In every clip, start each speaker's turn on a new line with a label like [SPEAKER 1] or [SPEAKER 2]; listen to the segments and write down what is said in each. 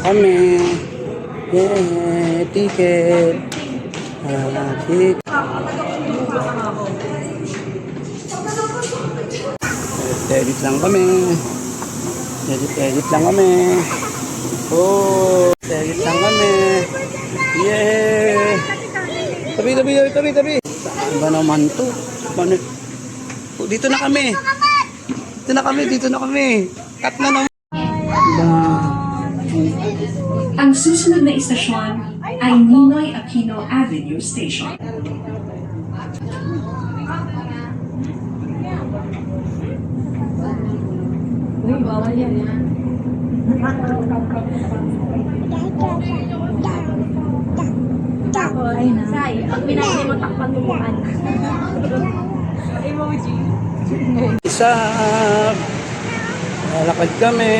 [SPEAKER 1] Kami. Yeah, ticket. Uh, ticket. Edit lang kami. Edit, edit lang kami. Oh, edit lang kami. Yeah. Tabi, tabi, tabi, tabi, tabi. Saan ba naman to? Paano? Dito na kami. Dito na kami, dito na kami. Cut na naman. Diba?
[SPEAKER 2] Ang susunod na istasyon ay Ninoy Aquino Avenue Station.
[SPEAKER 3] Uy, bawal yan yan. Ay na. Sai, pag binayay mo, takpan mo mukha na emoji.
[SPEAKER 1] Isa. Lalakad kami.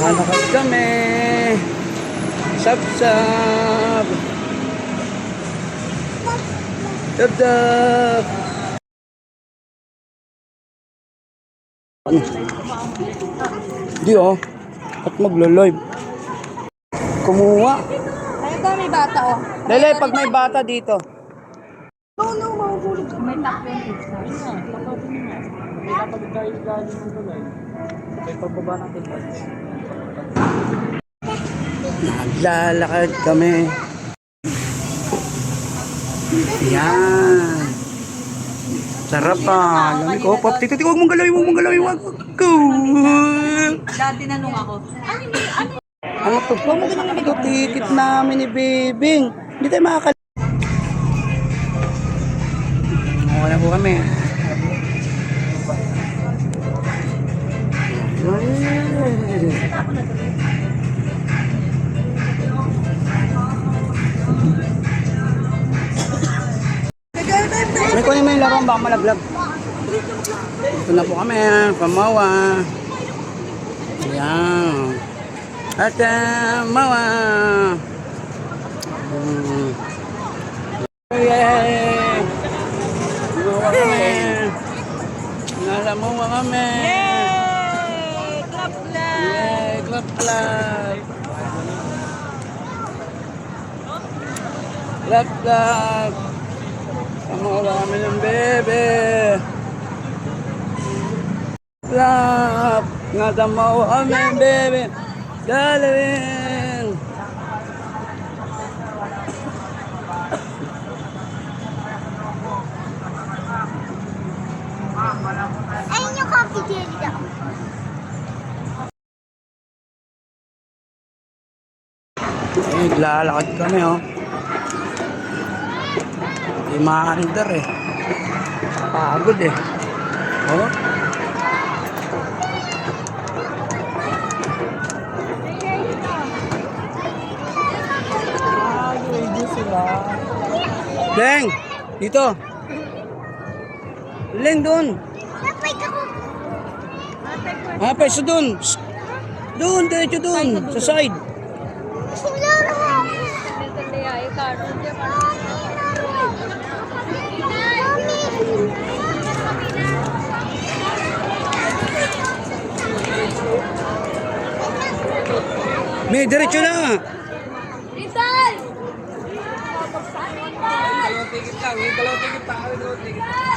[SPEAKER 1] Lalakad kami. Sab sab. Sab sab. Hindi oh. At maglo-live. Kumuha.
[SPEAKER 3] Ayun daw may bata oh.
[SPEAKER 1] Lele, pag may bata dito. No, no,
[SPEAKER 3] magugulat ka. May top 20. Ayun
[SPEAKER 4] na, tapos yun na. May dapat tayo galing ng tulay. May pagbaba ng tulay.
[SPEAKER 1] Naglalakad kami. Yan. Sarap pa. Lamig ko. Pop, tito, huwag mong galawin, huwag mong galawin, huwag ko. Dati
[SPEAKER 3] nanong ako, ano yung, ano yung,
[SPEAKER 1] ano yung, ano yung, ano yung, ano yung, ano yung, ano po kami. May kunin mo yung larong baka malaglag. Ito na po kami, pamawa. Ayan. At ah, mawa. Hmm. Yeah. Nasa mo mga men. Yay! Clap clap! Yay! Clap clap! Clap clap! Kamula kami ng bebe. Clap! Nasa mo kami bebe. Dalarin! Ayun yung
[SPEAKER 4] coffee jelly daw.
[SPEAKER 1] Eh, naglalakad kami oh. Hindi maandar eh. Pagod eh. Oh. Deng, dito. Leng doon bike ako. Ah, pwesto dun. Doon, diretso doon. Sa side. May diretso na. Rizal! Rizal! Rizal!